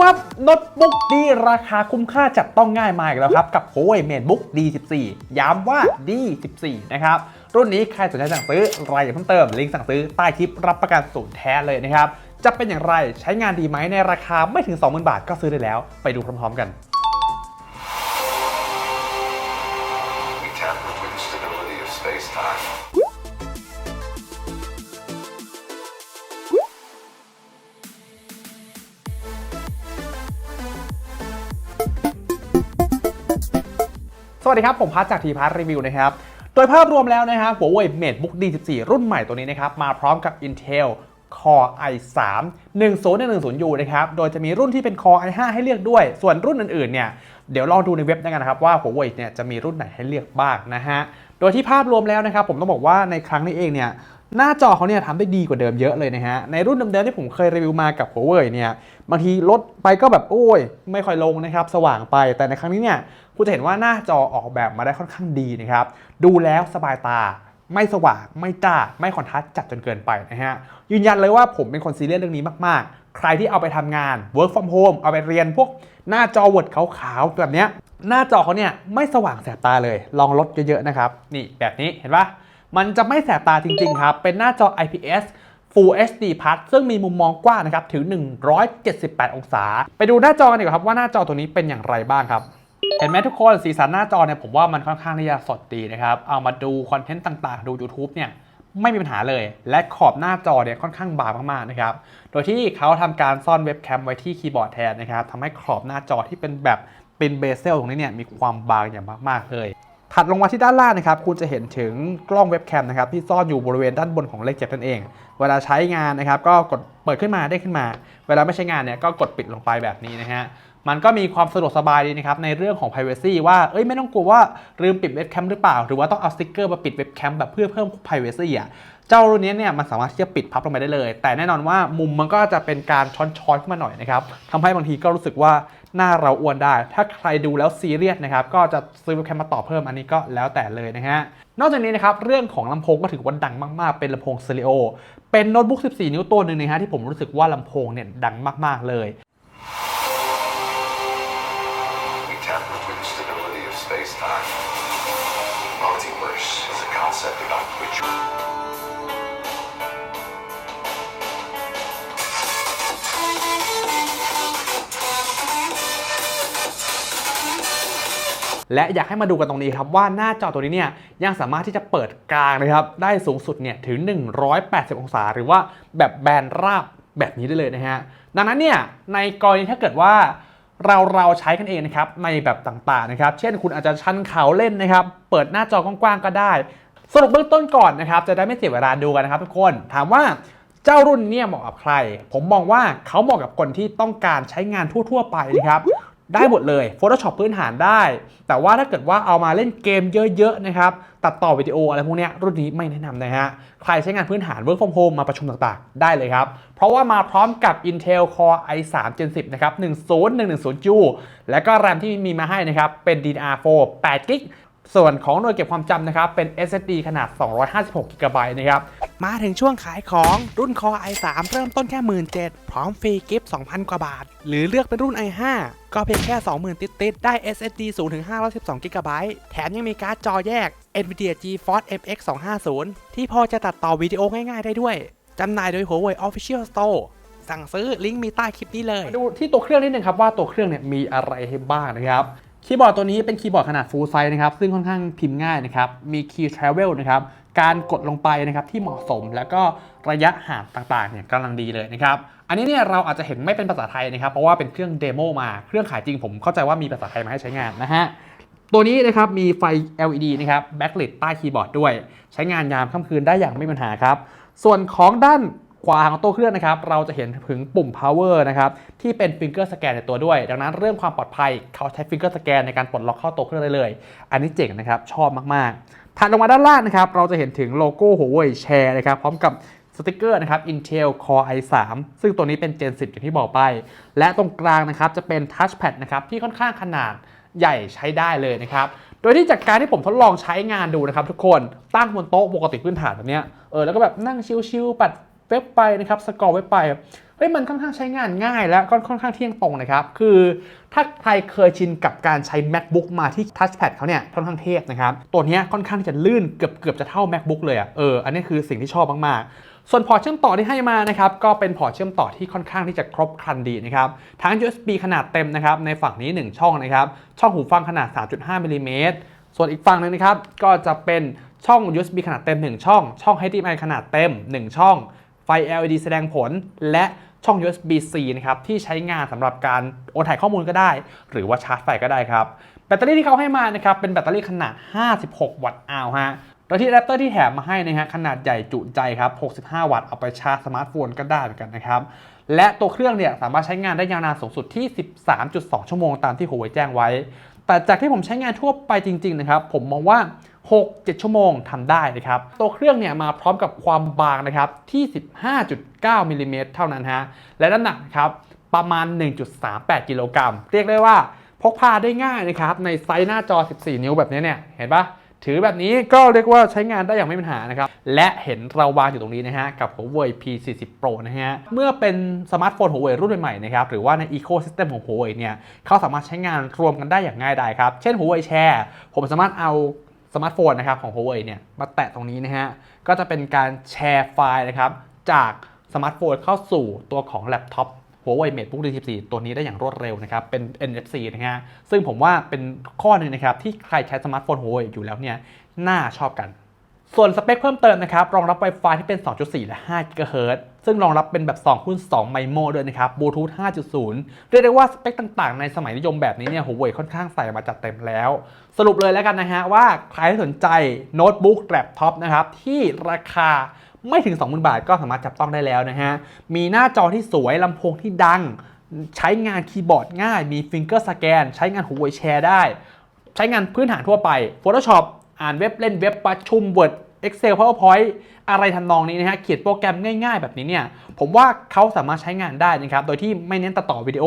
ว่าโน้ตบุ๊กดีราคาคุ้มค่าจับต้องง่ายมาอีกแล้วครับ กับ Huawei MateBook D14 ย้ำว่า D14 นะครับ รุ่นนี้ใครสนใจสั่งซื้อรายละเอียดเพิ่มเติม ลิงก์สั่งซื้อใต้คลิปรับประกันสูตรแท้เลยนะครับ จะเป็นอย่างไรใช้งานดีไหมในราคาไม่ถึง 20,000 บาทก็ซื้อได้แล้ว ไปดูพร้อมๆกัน สวัสดีครับ ผมพัชจากทีพัชรีวิวนะครับ โดยภาพรวมแล้วนะครับ Huawei MateBook D14 รุ่นใหม่ตัวนี้นะครับ มาพร้อมกับ Intel Core i3 10110U นะครับ โดยจะมีรุ่นที่เป็น Core i5 ให้เลือกด้วย ส่วนรุ่นอื่นๆ เนี่ย เดี๋ยวลองดูในเว็บกันนะครับว่า Huawei เนี่ยจะมีรุ่นไหนให้เลือกบ้างนะฮะ โดยที่ภาพรวมแล้วนะครับ ผมต้องบอกว่าในครั้งนี้เองเนี่ย หน้าจอเขาเนี่ยทำได้ดีกว่าเดิมเยอะเลยนะฮะ ในรุ่นเดิมๆที่ผมเคยรีวิวมากับ Huawei เนี่ย บางทีลดไปก็แบบ โอ้ย ไม่ค่อยลงนะครับ สว่างไป แต่ในครั้งนี้เนี่ย คุณจะเห็นว่าหน้าจอออกแบบมาได้ค่อนข้างดีนะครับ ดูแล้วสบายตา ไม่สว่าง ไม่จ้า ไม่คอนทราสต์จัดจนเกินไปนะฮะ ยืนยันเลยว่าผมเป็นคนซีเรียสเรื่องนี้มากๆ ใครที่เอาไปทำงาน work from home เอาไปเรียนพวกหน้าจอเวิร์ดขาวๆแบบเนี้ย หน้าจอเขาเนี่ยไม่สว่างแสบตาเลย ลองลดเยอะๆนะครับ นี่แบบนี้เห็นปะ มันจะไม่แสบตาจริงๆครับ เป็นหน้าจอ IPS Full HD Plus ซึ่งมีมุมมองกว้างนะครับถึง 178 องศา ไปดูหน้าจอกันดีกว่าครับว่าหน้าจอตัวนี้เป็นอย่างไรบ้างครับเห็นไหมทุกคนสีสันหน้าจอเนี่ยผมว่ามันค่อนข้างที่จะสดดีนะครับเอามาดูคอนเทนต์ต่างๆ ดู YouTube เนี่ยไม่มีปัญหาเลย และขอบหน้าจอเนี่ยค่อนข้างบางมากๆนะครับโดยที่เขาทำการซ่อนเว็บแคมไว้ที่คีย์บอร์ดแทนนะครับทำให้ขอบหน้าจอที่เป็นแบบเป็นเบเซลตรงนี้เนี่ยมีความบางอย่างมากๆเลย ถัดลงมาที่ด้านล่างนะครับ คุณจะเห็นถึงกล้องเว็บแคมนะครับที่ซ่อนอยู่บริเวณด้านบนของเลขเจ็ดนั่นเอง เวลาใช้งานนะครับ ก็กดเปิดขึ้นมาได้ขึ้นมา เวลาไม่ใช้งานเนี่ยก็กดปิดลงไปแบบนี้นะฮะมันก็มีความสะดวกสบายดีนะครับในเรื่องของ Privacy ว่าเอ้ยไม่ต้องกลัวว่าลืมปิดเว็บแคมหรือเปล่า หรือว่าต้องเอาสติ๊กเกอร์มาปิดเว็บแคมแบบเพื่อเพิ่ม Privacy อะเจ้ารุ่นนี้เนี่ยมันสามารถที่จะปิดพับลงไปได้เลย แต่แน่นอนว่ามุมมันก็จะเป็นการช้อนๆขึ้นมาหน่อยนะครับทำให้บางทีก็รู้สึกว่า หน้าเราอ้วนได้ ถ้าใครดูแล้วซีเรียสนะครับก็จะซื้อแคมมาต่อเพิ่มอันนี้ก็แล้วแต่เลยนะฮะนอกจากนี้นะครับเรื่องของลำโพงก็ถือว่าดังมาก ๆ เป็นลำโพงสเตอริโอเป็นโน้ตบุ๊ก 14 นิ้วตัวหนึ่งนะฮะที่ผมรู้สึกว่าลำโพงเนี่ยดังมาก ๆ เลย และอยากให้มาดูกันตรงนี้ครับว่าหน้าจอตัวนี้เนี่ยยังสามารถที่จะเปิดกลางนะครับได้สูงสุดเนี่ยถึง 180 องศา หรือว่าแบบแบนราบแบบนี้ได้เลยนะฮะดังนั้นเนี่ยในกรณีถ้าเกิดว่าเราเราใช้กันเองนะครับในแบบต่างๆนะครับ เช่นคุณอาจจะชันเขาเล่นนะครับ เปิดหน้าจอกว้างๆก็ได้ สรุปเบื้องต้นก่อนนะครับ จะได้ไม่เสียเวลาดูกันนะครับทุกคนถามว่าเจ้ารุ่นเนี่ยเหมาะกับใคร ผมมองว่าเขาเหมาะกับคนที่ต้องการใช้งานทั่ว ๆ ไปนะครับ ได้หมดเลย Photoshop พื้นฐานได้ แต่ว่าถ้าเกิดว่าเอามาเล่นเกมเยอะๆนะครับ ตัดต่อวิดีโออะไรพวกนี้รุ่นนี้ไม่แนะนำนะฮะ ใครใช้งานพื้นฐาน Work from Home มาประชุมต่างๆ ได้เลยครับ เพราะว่ามาพร้อมกับ Intel Core i3 Gen 10 นะครับ 10110U และก็ RAM ที่มีมาให้นะครับ เป็น DDR4 8 g b ส่วนของหน่วยเก็บความจำนะครับ เป็น SSD ขนาด 256 g b นะครับ มาถึงช่วงขายของรุ่น Core i3 เริ่มต้นแค่ 17,000 พร้อมฟรีกิฟต์ 2,000 กว่าบาท หรือเลือกเป็นรุ่น i5 ก็เพียงแค่ 20,000 ติดติดๆได้ SSD สูงถึง 512 g b แถมยังมีการ์ดจอแยก NVIDIA GeForce FX 250 ที่พอจะตัดต่อวิดีโอง่ายๆได้ด้วย จำหน่ายโดย Huawei Official Store สั่งซื้อลิงก์มีใต้คลิปนี้เลยมาดูที่ตัวเครื่องนิดนึงครับว่าตัวเครื่องเนี่ยมีอะไรให้บ้างนะครับ คีย์บอร์ดตัวนี้เป็นคีย์บอร์ดขนาด full size นะครับ ซึ่งค่อนข้างพิมพ์ง่ายนะครับ มี key travel นะครับ การกดลงไปนะครับที่เหมาะสม แล้วก็ระยะห่างต่างๆเนี่ยกำลังดีเลยนะครับ อันนี้เนี่ยเราอาจจะเห็นไม่เป็นภาษาไทยนะครับ เพราะว่าเป็นเครื่องเดโมมา เครื่องขายจริงผมเข้าใจว่ามีภาษาไทยมาให้ใช้งานนะฮะ ตัวนี้นะครับมีไฟ LED นะครับแบ็คลิตใต้คีย์บอร์ดด้วย ใช้งานยามค่ำคืนได้อย่างไม่มีปัญหาครับ ส่วนของด้าน ขวาของตัวเครื่องนะครับ เราจะเห็นถึงปุ่ม power นะครับ ที่เป็น finger scan ในตัวด้วย ดังนั้นเรื่องความปลอดภัยเขาใช้ finger scan ในการปลดล็อกเข้าตัวเครื่องได้เลย อันนี้เจ๋งนะครับ ชอบมากๆ ถัดลงมาด้านล่างนะครับ เราจะเห็นถึงโลโก้ Huawei Share นะครับ พร้อมกับสติกเกอร์นะครับ Intel Core i3 ซึ่งตัวนี้เป็น Gen 10 อย่างที่บอกไป และตรงกลางนะครับจะเป็น Touchpad นะครับที่ค่อนข้างขนาดใหญ่ใช้ได้เลยนะครับ โดยที่จากการที่ผมทดลองใช้งานดูนะครับทุกคน ตั้งบนโต๊ะปกติพื้นฐานแบบเนี้ยเออแล้วก็แบบนั่งชิลๆปัด เว็บไปนะครับสกอร์เว็บไปเฮ้ยมันค่อนข้างใช้งานง่ายและก็ค่อนข้างเที่ยงตรงนะครับ คือถ้าใครเคยชินกับการใช้ macbook มาที่ touchpad เขาเนี่ยค่อนข้างเทพนะครับ ตัวนี้ค่อนข้างที่จะลื่นเกือบเกือบจะเท่า macbook เลยอะ่ะเอออันนี้คือสิ่งที่ชอบมากๆ ส่วนพอร์ตเชื่อมต่อที่ให้มานะครับ ก็เป็นพอร์ตเชื่อมต่อที่ค่อนข้างที่จะครบครันดีนะครับ ทั้ง USB ขนาดเต็มนะครับในฝั่งนี้ 1 ช่องนะครับ ช่องหูฟังขนาด 3.5มิลลิเมตรส่วนอีกฝั่งหนึงนะครับก็จะเป็นช่อง USB ขนาดเต็ม 1 ช่อง ช่อง HDMI ขนาดเต็ม 1 ช่อง ไฟ LED แสดงผล และช่อง USB-C นะครับที่ใช้งานสำหรับการโอนถ่ายข้อมูลก็ได้ หรือว่าชาร์จไฟก็ได้ครับแบตเตอรี่ที่เขาให้มานะครับเป็นแบตเตอรี่ขนาด 56 วัตต์อาวฮะโดยที่อะแดปเตอร์ที่แถมมาให้นะฮะขนาดใหญ่จุใจครับ 65 วัตต์เอาไปชาร์จสมาร์ทโฟนก็ได้เหมือนกันนะครับ และตัวเครื่องเนี่ยสามารถใช้งานได้ยาวนานสูงสุดที่ 13.2 ชั่วโมงตามที่ Huawei แจ้งไว้ แต่จากที่ผมใช้งานทั่วไปจริงๆนะครับผมมองว่า 6-7 ชั่วโมงทำได้นะครับ ตัวเครื่องเนี่ยมาพร้อมกับความบางนะครับที่ 15.9มิลลิเมตรเท่านั้นฮะ และน้ำหนักครับประมาณ 1.38 กิโลกรัม เรียกได้ว่าพกพาได้ง่ายนะครับ ในไซส์หน้าจอ 14 นิ้วแบบนี้เนี่ย เห็นปะถือแบบนี้ก็เรียกว่าใช้งานได้อย่างไม่มีปัญหานะครับ และเห็นเราวางอยู่ตรงนี้นะฮะ กับ Huawei P40 Pro นะฮะ เมื่อเป็นสมาร์ทโฟน Huawei รุ่นใหม่ๆนะครับ หรือว่าใน Ecosystem ของ Huawei เนี่ยเขาสามารถใช้งานรวมกันได้อย่างง่ายดายครับ เช่น Huawei Share ผมสามารถเอา สมาร์ทโฟนนะครับของ Huawei เนี่ยมาแตะตรงนี้นะฮะก็จะเป็นการแชร์ไฟล์นะครับจากสมาร์ทโฟนเข้าสู่ตัวของแล็ปท็อป Huawei MateBook D14 ตัวนี้ได้อย่างรวดเร็วนะครับ เป็น NFC นะฮะซึ่งผมว่าเป็นข้อหนึ่งนะครับที่ใครใช้สมาร์ทโฟน Huawei อยู่แล้วเนี่ยน่าชอบกัน ส่วนสเปคเพิ่มเติมนะครับรองรับ Wi-Fi ที่เป็น 2.4 และ5 GHz ซึ่งรองรับเป็นแบบ 2คูณ2ไมโมด้วยนะครับ Bluetooth 5.0 เรียกได้ว่าสเปคต่างๆ ในสมัยนิยมแบบนี้เนี่ย Huawei ค่อนข้างใส่มาจัดเต็มแล้ว สรุปเลยแล้วกันนะฮะว่าใครที่สนใจโน้ตบุ๊กแล็ปท็อปนะครับที่ราคาไม่ถึง 20,000 บาทก็สามารถจับต้องได้แล้วนะฮะมีหน้าจอที่สวยลำโพงที่ดัง ใช้งานคีย์บอร์ดง่าย มีฟิงเกอร์สแกนใช้งาน Huawei Share ได้ ใช้งานพื้นฐานทั่วไป Photoshop อ่านเว็บเล่นเว็บประชุม Word Excel PowerPoint อะไรทำนองนี้นะฮะเขียนโปรแกรมง่าย ๆ แบบนี้เนี่ยผมว่าเขาสามารถใช้งานได้นะครับโดยที่ไม่เน้นตัดต่อวิดีโอ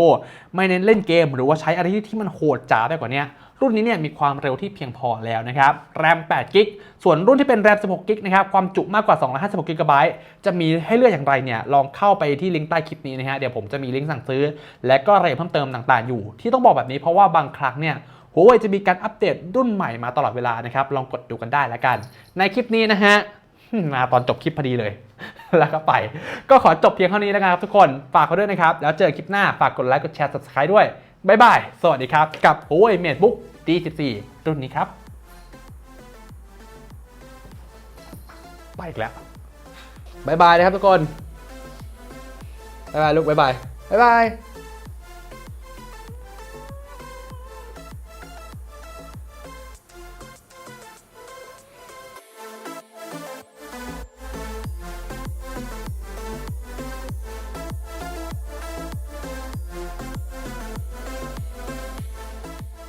ไม่เน้นเล่นเกม หรือว่าใช้อะไรที่มันโหดจ๋าไปกว่านี้รุ่นนี้เนี่ยมีความเร็วที่เพียงพอแล้วนะครับแรม8กิกส่วนรุ่นที่เป็นแรม16กิกนะครับความจุมากกว่า 256กิกะไบต์จะมีให้เลือกอย่างไรเนี่ยลองเข้าไปที่ลิงก์ใต้คลิปนี้นะฮะเดี๋ยวผมจะมีลิงก์สั่งซื้อ และก็รายละเอียดเพิ่มเติมต่างๆอยู่ ที่ต้องบอกแบบนี้เพราะว่าบางครั้งเนี่ย Huawei จะมีการอัปเดตรุ่นใหม่มาตลอดเวลานะครับ ลองกดดูกันได้แล้วกัน ในคลิปนี้นะฮะมาตอนจบคลิปพอดีเลย แล้วก็ไป ก็ขอจบเพียงเท่านี้แล้วกันครับทุกคน ฝากเขาด้วยนะครับ แล้วเจอคลิปหน้า ฝากกดไลค์ กดแชร์ subscribe ด้วยบ๊ายบาย สวัสดีครับ กับ Huawei MateBook D14 รุ่นนี้ครับ ไปอีกแล้วบ๊ายบายนะครับทุกคนบ๊ายบายลูกบ๊ายบายบ๊ายบาย